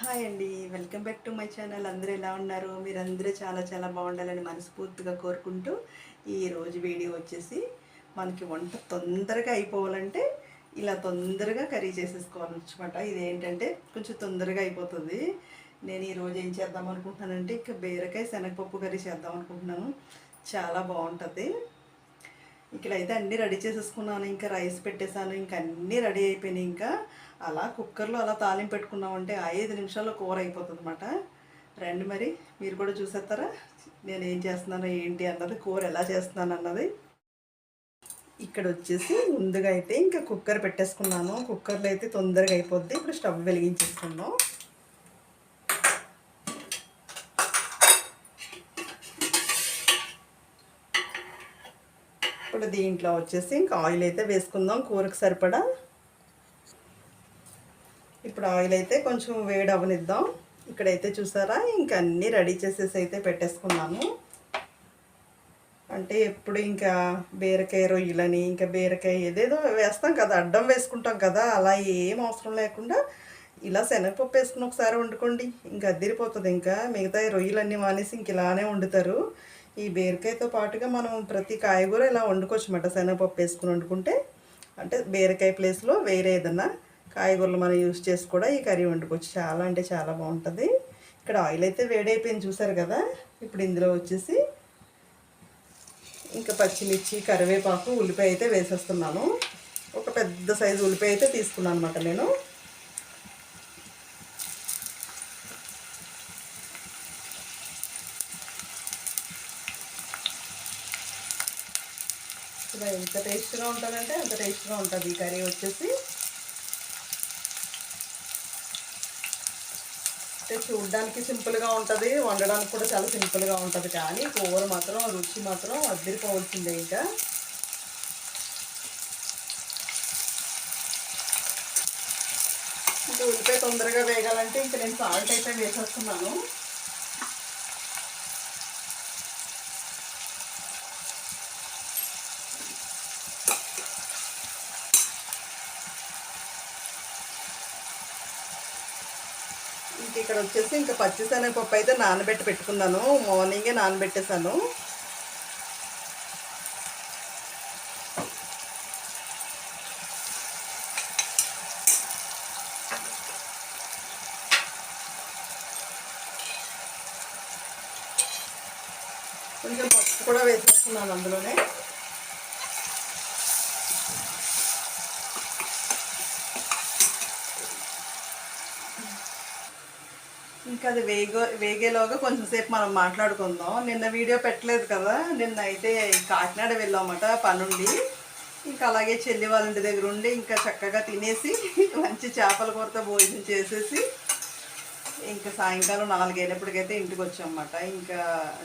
Hi అండి. Welcome back to my channel. అందరూ ఎలా ఉన్నారు? మీరందరూ చాలా చాలా బాగుండాలని మనస్ఫూర్తిగా కోరుకుంటూ ఈరోజు వీడియో వచ్చేసి మనకి వంట తొందరగా అయిపోవాలంటే ఇలా తొందరగా కర్రీ చేసేసుకోవాలన్నమాట ఇదేంటంటే కొంచెం తొందరగా అయిపోతుంది. నేను ఈరోజు ఏం చేద్దాం అనుకుంటున్నానంటే ఇంకా బీరకాయ శనగపప్పు కర్రీ చేద్దాం అనుకుంటున్నాను. చాలా బాగుంటుంది. ఇక్కడైతే అన్నీ రెడీ చేసేసుకున్నాను. ఇంకా రైస్ పెట్టేశాను. ఇంకా అన్నీ రెడీ అయిపోయినాయి. ఇంకా అలా కుక్కర్లో అలా తాలింపు పెట్టుకున్నామంటే ఐదు నిమిషాల్లో కూర అయిపోతుంది అనమాట రండి మరి మీరు కూడా చూసేస్తారా? నేను ఏం చేస్తున్నాను ఏంటి అన్నది కూర ఎలా చేస్తున్నాను అన్నది. ఇక్కడ వచ్చేసి ముందుగా అయితే ఇంకా కుక్కర్ పెట్టేసుకున్నాను. కుక్కర్లో అయితే తొందరగా అయిపోద్ది. ఇప్పుడు స్టవ్ వెలిగించేసుకున్నాం ఇప్పుడు దీంట్లో వచ్చేసి ఇంకా ఆయిల్ అయితే వేసుకుందాం కూరకు సరిపడా. ఇప్పుడు ఆయిల్ అయితే కొంచెం వేడి అవనిద్దాం ఇక్కడైతే చూసారా ఇంకా అన్నీ రెడీ చేసేసి అయితే పెట్టేసుకున్నాను. అంటే ఎప్పుడు ఇంకా బీరకాయ రొయ్యలని ఇంకా బీరకాయ ఏదేదో వేస్తాం కదా అడ్డం వేసుకుంటాం కదా అలా ఏం అవసరం లేకుండా ఇలా శనగపప్పు వేసుకుని ఒకసారి వండుకోండి. ఇంకా అద్దరిపోతుంది ఇంకా మిగతా రొయ్యలన్నీ మానేసి ఇంక ఇలానే వండుతారు. ఈ బీరకాయతో పాటుగా మనం ప్రతి కాయగూర ఇలా వండుకోవచ్చు అన్నమాట శనగపప్పు వేసుకుని వండుకుంటే అంటే బీరకాయ ప్లేస్లో వేరే ఏదన్నా కాయగూరలు మనం యూజ్ చేసి కూడా ఈ కర్రీ వండుకోవచ్చు. చాలా అంటే చాలా బాగుంటుంది. ఇక్కడ ఆయిల్ అయితే వేడైపోయింది చూసారు కదా? ఇప్పుడు ఇందులో వచ్చేసి ఇంకా పచ్చిమిర్చి కరివేపాకు ఉల్లిపాయ అయితే వేసేస్తున్నాను. ఒక పెద్ద సైజు ఉల్లిపాయ అయితే తీసుకున్నాను అనమాట నేను ఇలా ఎంత టేస్ట్గా ఉంటుందంటే అంత టేస్ట్గా ఉంటుంది ఈ కర్రీ వచ్చేసి. అంటే చూడడానికి సింపుల్గా ఉంటుంది వండడానికి కూడా చాలా సింపుల్గా ఉంటుంది కానీ కూర మాత్రం రుచి మాత్రం అద్దరిపోవాల్సిందే ఇంకా. ఇంకా ఉల్లిపాయ తొందరగా వేగాలంటే ఇంకా నేను సాల్ట్ అయితే వేసేస్తున్నాను. ఇక్కడ వచ్చేసి ఇంకా పచ్చిశనగపప్పు అయితే నానబెట్టి పెట్టుకున్నాను. మార్నింగే నానబెట్టేశాను. కొంచెం పప్పు కూడా వేసేస్తున్నాను అందులోనే. ఇంకా అది వేగో వేగేలోగా కొంచెం సేపు మనం మాట్లాడుకుందాం. నిన్న వీడియో పెట్టలేదు కదా నిన్న అయితే కాకినాడ వెళ్ళామట పనుండి. ఇంకా అలాగే చెల్లి వాళ్ళ ఇంటి దగ్గర ఉండి ఇంకా చక్కగా తినేసి మంచి చేపల కూరతో భోజనం చేసేసి ఇంకా సాయంకాలం నాలుగైనప్పటికైతే ఇంటికి వచ్చామన్నమాట ఇంకా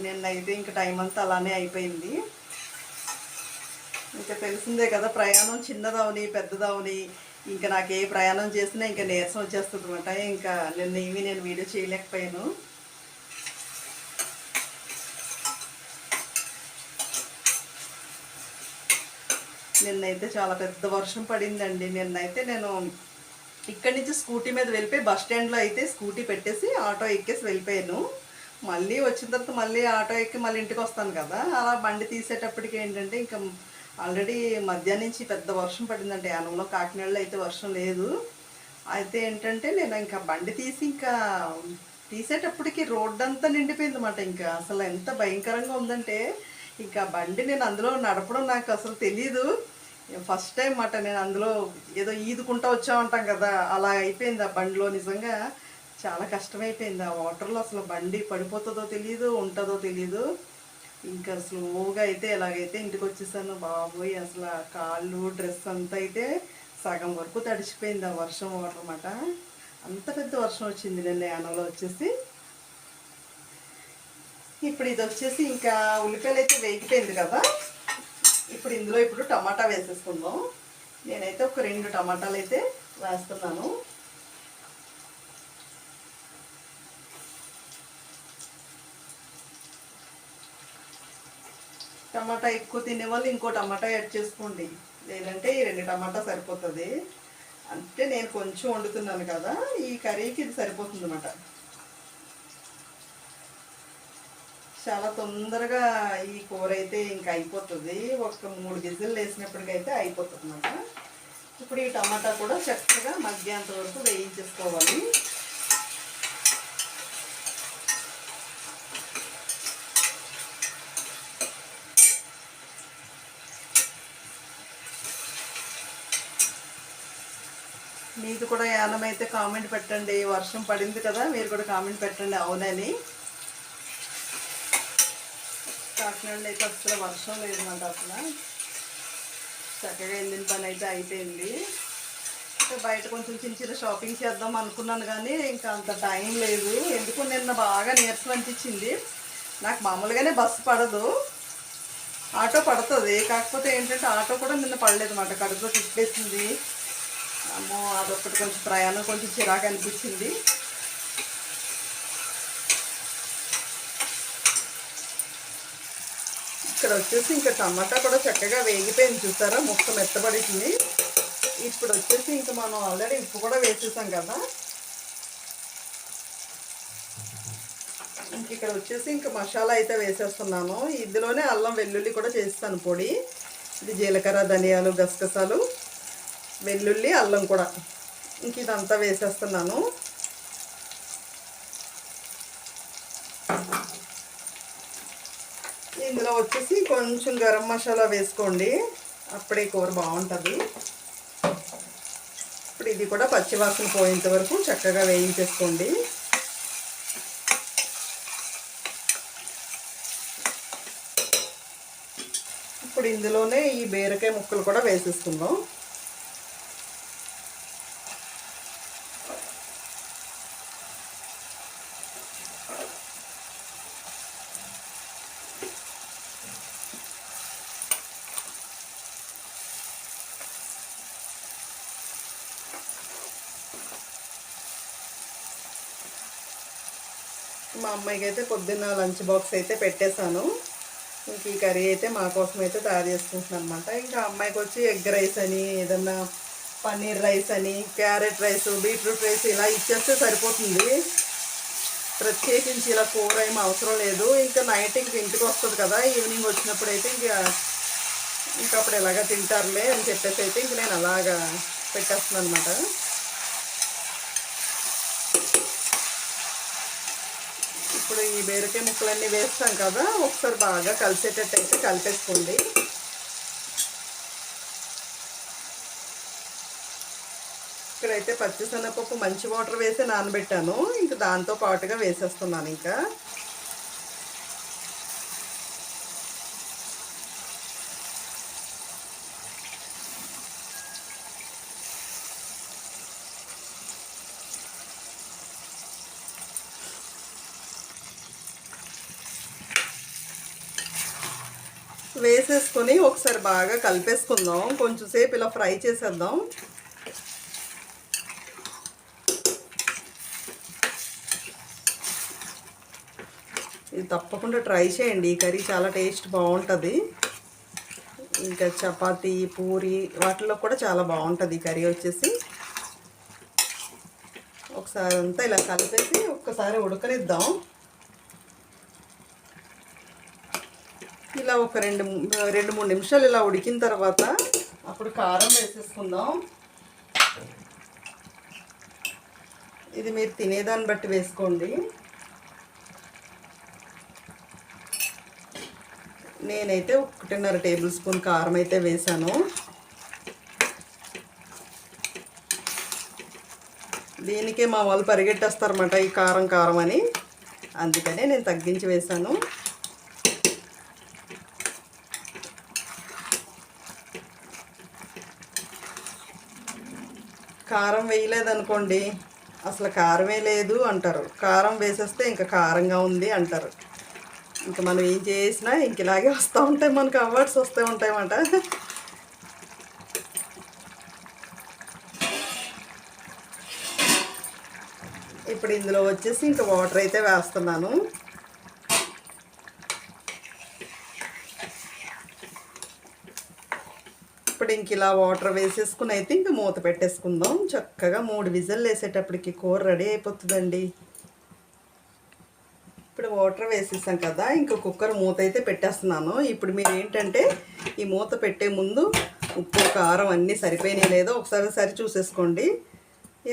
నిన్నైతే ఇంకా టైం అంతా అలానే అయిపోయింది. ఇంకా తెలిసిందే కదా ప్రయాణం చిన్నదవని పెద్దదవని ఇంకా నాకు ఏ ప్రయాణం చేసినా ఇంకా నీరసం వచ్చేస్తుంది అనమాట ఇంకా నిన్న ఏమీ నేను వీడియో చేయలేకపోయాను. నిన్నైతే చాలా పెద్ద వర్షం పడిందండి. నిన్నైతే నేను ఇక్కడి నుంచి స్కూటీ మీద వెళ్ళిపోయి బస్ స్టాండ్లో అయితే స్కూటీ పెట్టేసి ఆటో ఎక్కేసి వెళ్ళిపోయాను. మళ్ళీ వచ్చిన తర్వాత మళ్ళీ ఆటో ఎక్కి మళ్ళీ ఇంటికి వస్తాను కదా. అలా బండి తీసేటప్పటికి ఏంటంటే ఇంకా ఆల్రెడీ మధ్యాహ్నం నుంచి పెద్ద వర్షం పడిందండి. యానంలో కాకినాడలో అయితే వర్షం లేదు. అయితే ఏంటంటే నేను ఇంకా బండి తీసి ఇంకా తీసేటప్పటికి రోడ్డు అంతా నిండిపోయింది అనమాట ఇంకా అసలు ఎంత భయంకరంగా ఉందంటే ఇంకా బండి నేను అందులో నడపడం నాకు అసలు తెలీదు. ఫస్ట్ టైం మాట నేను అందులో ఏదో ఈదుకుంటా వచ్చామంటాం కదా అలా అయిపోయింది ఆ బండిలో నిజంగా. చాలా కష్టమైపోయింది. ఆ వాటర్లో అసలు బండి పడిపోతుందో తెలియదు ఉంటుందో తెలియదు ఇంకా స్లోగా అయితే ఎలాగైతే ఇంటికి వచ్చేసాను బాబోయ్ అసలు కాళ్ళు డ్రెస్ అంతా అయితే సగం వరకు తడిచిపోయింది ఆ వర్షం వాటర్ అనమాట అంత పెద్ద వర్షం వచ్చింది నిన్న యానంలో వచ్చేసి. ఇప్పుడు ఇది వచ్చేసి ఇంకా ఉల్లిపాయలు అయితే వేగిపోయింది కదా. ఇప్పుడు ఇందులో ఇప్పుడు టమాటా వేసేసుకుందాం. నేనైతే ఒక రెండు టమాటాలు అయితే వేస్తున్నాను. టమాటా ఎక్కువ తినే వాళ్ళు ఇంకో టమాటా యాడ్ చేసుకోండి. లేదంటే ఈ రెండు టమాటా సరిపోతుంది. అంటే నేను కొంచెం వండుతున్నాను కదా ఈ కర్రీకి ఇది సరిపోతుంది అనమాట చాలా తొందరగా ఈ కూర అయితే ఇంకా అయిపోతుంది. ఒక మూడు గిజలు వేసినప్పటికైతే అయిపోతుంది అనమాట ఇప్పుడు ఈ టమాటా కూడా చక్కగా మధ్యాహ్నం వరకు వేయించేసుకోవాలి. మీది కూడా యానమైతే కామెంట్ పెట్టండి. వర్షం పడింది కదా మీరు కూడా కామెంట్ పెట్టండి. అవునని. కాకినాడలో అయితే అసలు వర్షం లేదన్నమాట అసలు. చక్కగా వెళ్ళిన పని అయితే అయిపోయింది. బయట కొంచెం చిన్న చిన్న షాపింగ్ చేద్దాం అనుకున్నాను కానీ ఇంకా అంత టైం లేదు. ఎందుకు నిన్న బాగా నీరసం అనిపించింది. నాకు మామూలుగానే బస్సు పడదు. ఆటో పడుతుంది. కాకపోతే ఏంటంటే ఆటో కూడా నిన్న పడలేదు అన్నమాట కడుపులో తిప్పేసింది. అమ్మో అదొక్కటి కొంచెం ప్రయాణం కొంచెం చిరాకు అనిపించింది. ఇక్కడ వచ్చేసి ఇంకా టమాటా కూడా చక్కగా వేగిపోయింది చూసారా? ముక్క మెత్తబడింది ఇప్పుడు వచ్చేసి ఇంకా మనం ఆల్రెడీ ఉప్పు కూడా వేసేసాం కదా. ఇంక ఇక్కడ వచ్చేసి ఇంకా మసాలా అయితే వేసేస్తున్నాను. ఇందులోనే అల్లం వెల్లుల్లి కూడా చేస్తాను పొడి. ఇది జీలకర్ర ధనియాలు గసగసాలు. వెల్లుల్లి అల్లం కూడా. ఇంక ఇదంతా వేసేస్తున్నాను. ఇందులో వచ్చేసి కొంచెం గరం మసాలా వేసుకోండి. అప్పుడే కూర బాగుంటుంది. ఇప్పుడు ఇది కూడా పచ్చివాసన పోయేంత వరకు చక్కగా వేయించేసుకోండి. ఇప్పుడు ఇందులోనే ఈ బీరకాయ ముక్కలు కూడా వేసేసుకుందాం. మా అమ్మాయికి అయితే పొద్దున్న లంచ్ బాక్స్ అయితే పెట్టేశాను. ఇంక ఈ కర్రీ అయితే మా కోసం అయితే తయారు చేసుకుంటున్నాను అనమాట ఇంకా అమ్మాయికి వచ్చి ఎగ్ రైస్ అని ఏదన్నా పన్నీర్ రైస్ అని క్యారెట్ రైస్ బీట్రూట్ రైస్ ఇలా ఇచ్చేస్తే సరిపోతుంది. ప్రత్యేకించి ఇలా కూర ఏం అవసరం లేదు. ఇంకా నైట్ ఇంక ఇంటికి వస్తుంది కదా ఈవినింగ్ వచ్చినప్పుడు అయితే ఇంకా ఇంకా అప్పుడు ఎలాగా తింటారులే అని చెప్పేసి అయితే ఇంక నేను అలాగా పెట్టేస్తున్నాను అనమాట ఇప్పుడు ఈ బీరకాయ ముక్కలన్నీ వేస్తాం కదా ఒకసారి బాగా కలిసేటట్టు అయితే కలిపేసుకోండి. ఇక్కడైతే పచ్చిశనగపప్పు మంచి వాటర్ వేసి నానబెట్టాను ఇంకా దాంతో పాటుగా వేసేస్తున్నాను ఇంకా. వేసేసుకొని ఒకసారి బాగా కలిపేసుకుందాం. కొంచెం సేపు ఇలా ఫ్రై చేసేద్దాం. ఇది తప్పకుండా ట్రై చేయండి. ఈ కర్రీ చాలా టేస్ట్ బాగుంటుంది. ఇంకా చపాతి పూరి వాటిలో కూడా చాలా బాగుంటుంది ఈ కర్రీ వచ్చేసి. ఒకసారి అంతా ఇలా కలిపేసి ఒక్కసారి ఉడకనిద్దాం. ఇలా ఒక రెండు రెండు మూడు నిమిషాలు ఇలా ఉడికిన తర్వాత అప్పుడు కారం వేసేసుకుందాం. ఇది మీరు తినేదాన్ని బట్టి వేసుకోండి. నేనైతే ఒకటిన్నర టేబుల్ స్పూన్ కారం అయితే వేసాను. దీనికే మా వాళ్ళు పరిగెట్టేస్తారన్నమాట ఈ కారం కారం అని. అందుకనే నేను తగ్గించి వేశాను కారం వేయలేదనుకోండి అసలు కారమే లేదు అంటారు. కారం వేసేస్తే ఇంకా కారంగా ఉంది అంటారు. ఇంకా మనం ఏం చేసినా ఇంక ఇలాగే వస్తూ ఉంటాయి మనకు అవార్డ్స్ వస్తూ ఉంటాయన్నమాట. ఇప్పుడు ఇందులో వచ్చేసి ఇంకా వాటర్ అయితే వేస్తున్నాను. ఇప్పుడు ఇంక ఇలా వాటర్ వేసేసుకుని అయితే ఇంక మూత పెట్టేసుకుందాం. చక్కగా మూడు విజిల్ వేసేటప్పటికి కూర రెడీ అయిపోతుందండి. ఇప్పుడు వాటర్ వేసేసాం కదా ఇంకా కుక్కర్ మూత అయితే పెట్టేస్తున్నాను. ఇప్పుడు మీరు ఏంటంటే ఈ మూత పెట్టే ముందు ఉప్పు కారం అన్నీ సరిపోయినాయి లేదో ఒకసారి సరి చూసేసుకోండి.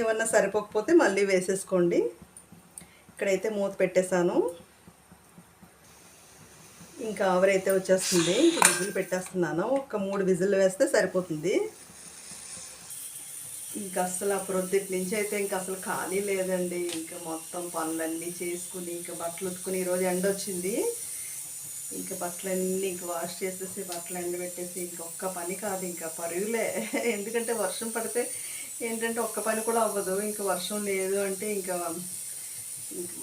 ఏమన్నా సరిపోకపోతే మళ్ళీ వేసేసుకోండి. ఇక్కడైతే మూత పెట్టేశాను. ఇంకా ఆవిరైతే వచ్చేస్తుంది. ఇంకా విజిల్ పెట్టేస్తున్నాను. ఒక మూడు విజిల్ వేస్తే సరిపోతుంది. ఇంకా అసలు ఆ ప్రొద్దుటి నుంచి అయితే ఇంకా అసలు ఖాళీ లేదండి. ఇంకా మొత్తం పనులన్నీ చేసుకుని ఇంకా బట్టలు ఉతుకుని ఈరోజు ఎండ వచ్చింది. ఇంకా బట్టలన్నీ ఇంకా వాష్ చేసేసి బట్టలు ఎండబెట్టేసి ఇంకొక్క పని కాదు ఇంకా పరుగులే. ఎందుకంటే వర్షం పడితే ఏంటంటే ఒక్క పని కూడా అవ్వదు. ఇంకా వర్షం లేదు అంటే ఇంకా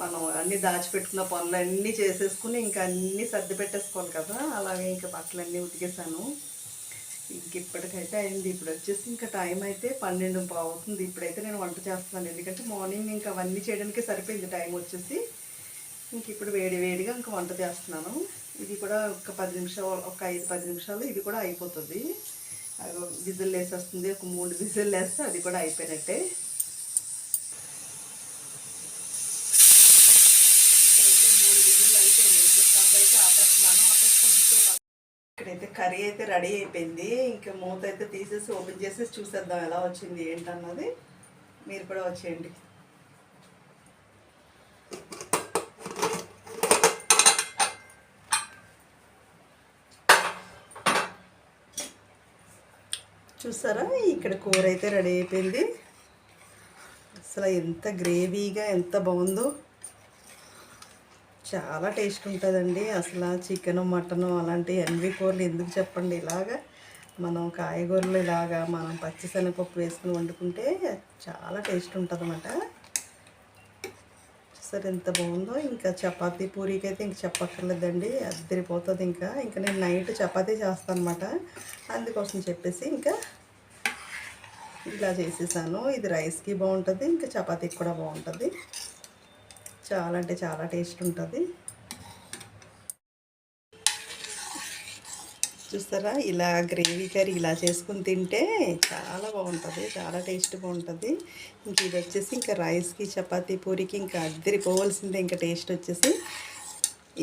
మనం అన్నీ దాచిపెట్టుకున్న పనులు అన్నీ చేసేసుకుని ఇంకా అన్నీ సర్ది పెట్టేసుకోవాలి కదా. అలాగే ఇంకా బట్టలన్నీ ఉతికేసాను. ఇంక ఇప్పటికైతే అయింది. ఇప్పుడు వచ్చేసి ఇంకా టైం అయితే పన్నెండు అవుతుంది ఇప్పుడైతే నేను వంట చేస్తున్నాను. ఎందుకంటే మార్నింగ్ ఇంకా అవన్నీ చేయడానికి సరిపోయింది టైం వచ్చేసి. ఇంక ఇప్పుడు వేడి వేడిగా ఇంకా వంట చేస్తున్నాను. ఇది కూడా ఒక పది నిమిషాలు ఒక ఐదు పది నిమిషాలు ఇది కూడా అయిపోతుంది. విజిల్ వేసేస్తుంది. ఒక మూడు విజిల్ వేస్తే అది కూడా అయిపోయినట్టే ఇక్కడైతే మూడు విజిల్ అయిపోయినాయి ఇంకా స్టవ్ అయితే ఇక్కడైతే కర్రీ అయితే రెడీ అయిపోయింది. ఇంకా మూత అయితే తీసేసి ఓపెన్ చేసేసి చూసేద్దాం ఎలా వచ్చింది ఏంటన్నది. మీరు కూడా వచ్చేయండి. చూసారా? ఇక్కడ కూర అయితే రెడీ అయిపోయింది. అసలు ఎంత గ్రేవీగా ఎంత బాగుందో. చాలా టేస్ట్ ఉంటుందండి. అసలు చికెన్ మటన్ అలాంటి ఎన్వి కూరలు ఎందుకు చెప్పండి? ఇలాగా మనం కాయగూరలు ఇలాగా మనం పచ్చిశనగపప్పు వేసుకుని వండుకుంటే చాలా టేస్ట్ ఉంటుందన్నమాట. సరే ఎంత బాగుందో ఇంకా చపాతీ పూరీకి అయితే ఇంక చెప్పక్కర్లేదండి. అద్దరిపోతుంది ఇంకా. ఇంకా నేను నైట్ చపాతీ చేస్తాను అనమాట అందుకోసం చెప్పేసి ఇంకా ఇలా చేసేసాను. ఇది రైస్కి బాగుంటుంది ఇంకా చపాతీకి కూడా బాగుంటుంది. చాలా అంటే చాలా టేస్ట్ ఉంటుంది. చూస్తారా? ఇలా గ్రేవీ కర్రీ ఇలా చేసుకుని తింటే చాలా బాగుంటుంది చాలా టేస్ట్ బాగుంటుంది. ఇంక ఇది వచ్చేసి ఇంకా రైస్కి చపాతీ పూరికి ఇంకా అద్దరిపోవాల్సిందే ఇంకా టేస్ట్ వచ్చేసి.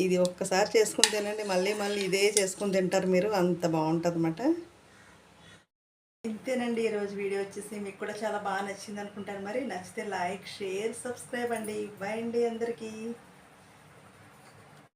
ఇది ఒక్కసారి చేసుకుని తినండి మళ్ళీ మళ్ళీ ఇదే చేసుకుని తింటారు మీరు అంత బాగుంటుంది అన్నమాట ఇంతేనండి ఈరోజు వీడియో వచ్చేసి మీకు కూడా చాలా బాగా నచ్చింది అనుకుంటాను మరి నచ్చితే లైక్ షేర్ సబ్స్క్రైబ్ అండి. బాయ్ అండి అందరికీ.